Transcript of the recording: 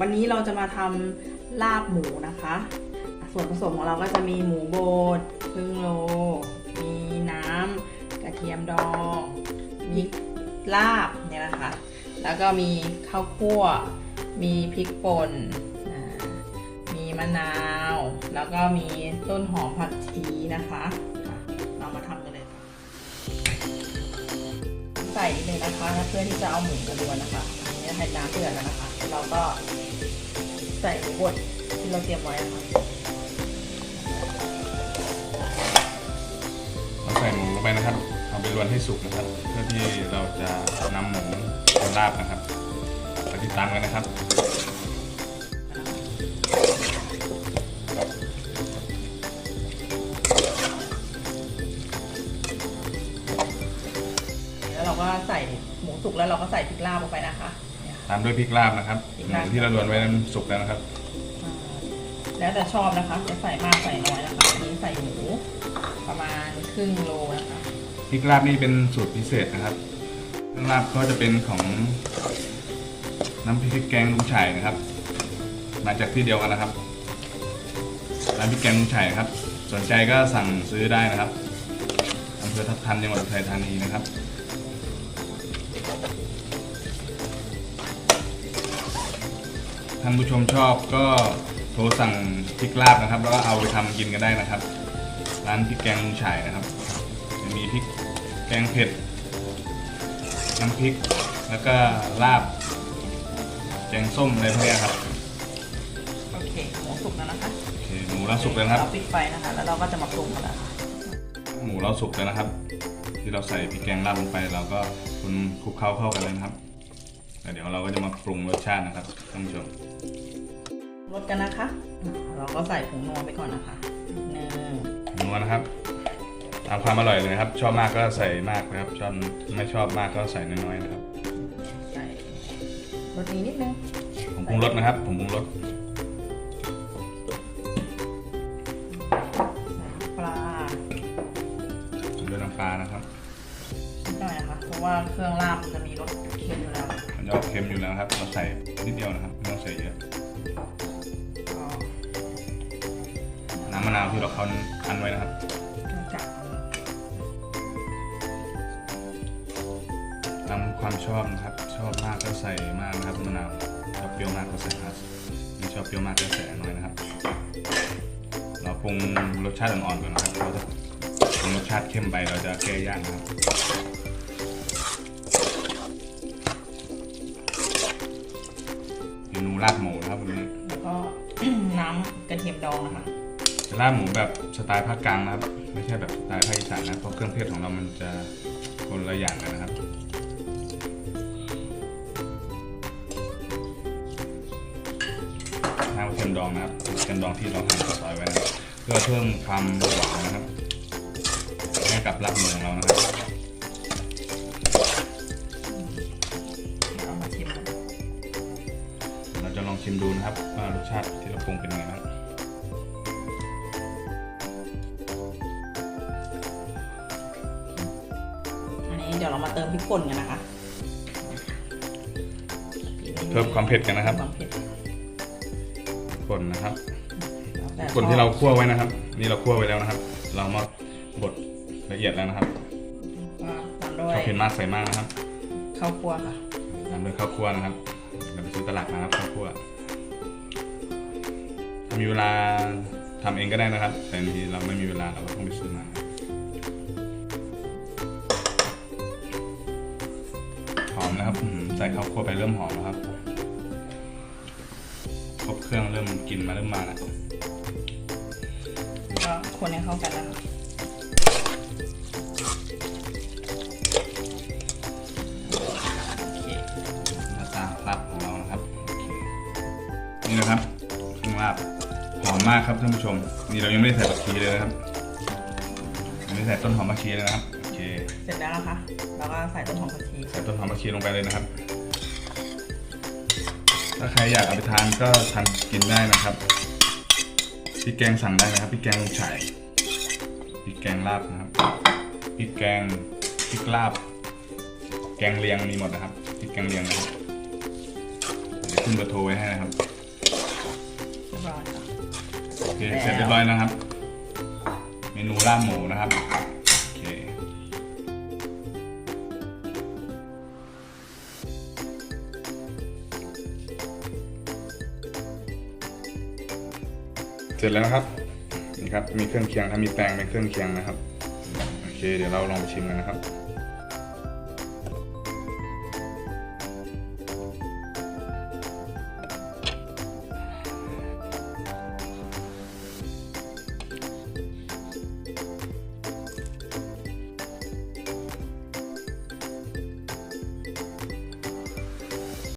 วันนี้เราจะมาทำลาบหมูนะคะ ส่วนผสมของเราก็จะมีหมูบดครึ่งโล มีน้ำกระเทียมดองมีลาบเนี่ยนะคะ แล้วก็มีข้าวคั่ว มีพริกป่น มีมะนาว แล้วก็มีต้นหอมผักชีนะคะ เรามาทำกันเลยค่ะใส่เลยนะคะเพื่อที่จะเอาหมูกระดวนนะคะ อันนี้ให้น้ำเดือดแล้วนะคะ เราก็ บดที่เราเตรียมไว้นะคะเราใส่หมูลงไปนะครับ เอาไปรวนให้สุกนะครับ เพื่อที่เราจะนำหมูมาลาบนะครับไปติดตามกันนะครับแล้วเราก็ใส่หมูสุกแล้วเราก็ใส่พริกลาบลงไปนะคะ ตามด้วยพริกลาบนะครับหมูที่เรารวนไว้นั้นสุกแล้วนะครับ แล้วแต่ชอบนะคะ จะใส่มากใส่น้อยนะคะอันนี้ใส่หมู ประมาณครึ่งโลนะคะพริกลาบนี่เป็นสูตรพิเศษนะครับเครื่องลาบก็จะเป็นของน้ำพริกแกงลุงชัยนะครับ มาจากที่เดียวกันนะครับร้านพริกแกงลุงชัยครับ สนใจก็สั่งซื้อได้นะครับอำเภอทับทันจังหวัดอุทัยธานีนะครับท่านผู้ชมชอบก็ โทรสั่งพริกลาบนะครับ แล้วก็เอาไปทำกินกันได้นะครับ ร้านพริกแกงลุงชัยนะครับ จะมีพริกแกงเผ็ดน้ำพริกแล้วก็ลาบ แกงส้มอะไรพวกเนี้ยครับโอเคหมูสุกแล้วนะคะโอเคหมูเราสุกแล้วนะครับเราปิดไฟนะคะ แล้วเราก็จะมาปรุงกันแล้วค่ะหมูเราสุกแล้วนะครับ ที่เราใส่พริกแกงลาบลงไปเราก็คนคลุกเคล้าเข้ากันเลยนะครับแล้วเดี๋ยวเราก็จะมาปรุงรสชาตินะครับท่านผู้ชม รสกันนะคะอ่าเราก็ใส่ผงนัวไปก่อนนะคะนิดนึงนัวนะครับตามความอร่อยเลยนะครับ ชอบมากก็ใส่มากนะครับ ชอบไม่ชอบมากก็ใส่น้อยๆนะครับ ใส่รสนี้นิดนึงผมปรุงรสนะครับ ผมปรุงรสใส่ปลาด้วยน้ำปลานะครับนิดหน่อยนะคะเพราะว่าเครื่องลาบมันจะมีรสเค็มอยู่แล้ว มันจะออกเค็มอยู่แล้วนะครับ เราใส่นิดเดียวนะครับไม่ต้องใส่เยอะ น้ำมะนาวที่เราคั้นคั้นไว้นะครับตามความชอบนะครับ ชอบมากก็ใส่มากนะครับมะนาวชอบเปรี้ยวมากก็ใส่มากไม่ชอบเปรี้ยวมากก็ใส่น้อยนะครับ เราปรุงรสชาติอ่อนๆก่อนนะครับเราจะปรุงรสชาติเข้มไปเราจะแก้ยากนะครับเมนูลาบหมูนะครับวันนี้แล้วก็น้ำกระเทียมดองนะคะ ลาบหมูแบบสไตล์ภาคกลางนะครับ ไม่ใช่แบบสไตล์ภาคอีสานนะเพราะเครื่องเทศของเรามันจะคนละอย่างกันนะครับน้ำกระเทียมดองนะครับกระเทียมดองที่เราหั่นซอยไว้นะครับเพื่อเพิ่มความหวานนะครับ ให้กับลาบหมูของเรานะครับเอามาชิมกันเราจะลองชิมดูนะครับว่ารสชาติที่เราปรุงเป็นยังไงบ้าง เดี๋ยวเรามาเติมพริกป่นกันนะคะเพิ่มความเผ็ดกันนะครับความเผ็ดป่นนะครับแล้วแต่ป่นที่เราคั่วไว้นะครับ นี่เราคั่วไว้แล้วนะครับ เรามาบดละเอียดแล้วนะครับก็ตามด้วยชอบเผ็ดมากใส่มากนะครับข้าวคั่วค่ะตามด้วยข้าวคั่วนะครับเราไปซื้อตลาดมาครับข้าวคั่วถ้ามีเวลาทำเองก็ได้นะครับ แต่บางทีเราไม่มีเวลาเราก็ต้องไปซื้อมา นะครับอื้อหือใส่ข้าวคั่วไปเริ่มหอมแล้วครับครบเครื่องเริ่มกลิ่นมาเริ่มมาแล้วก็คนให้เข้ากันนะคะโอเคหน้าตาลาบของเรานะครับโอเคนี่นะครับเครื่องลาบหอมมากครับท่านผู้ชม นี่เรายังไม่ได้ใส่ผักชีเลยนะครับยังไม่ได้ใส่ต้นหอมผักชีเลยนะครับโอ เคเสร็จแล้วนะคะ แล้วก็ใส่ต้นหอมผักชีใส่ต้นหอมผักชีลงไปเลยนะครับ ถ้าใครอยากเอาไปทานก็ทานกินได้นะครับพริกแกงสั่งได้นะครับพริกแกงลุงฉายพริกแกงลาบนะครับพริกแกงพริกลาบ แกงเลียงมีหมดนะครับพริกแกงเลียงนะครับเดี๋ยวขึ้นเบอร์โทรไว้ให้นะครับเคเสร็จเรียบร้อยแล้วครับ เมนูลาบหมูนะครับ ร็จแล้วนะครับนี่ครับมีเครื่องเคียงถ้ามีแป้งเป็นเครื่องเคียงนะครับโอเค เดี๋ยวเราลองไปชิมกันนะครับ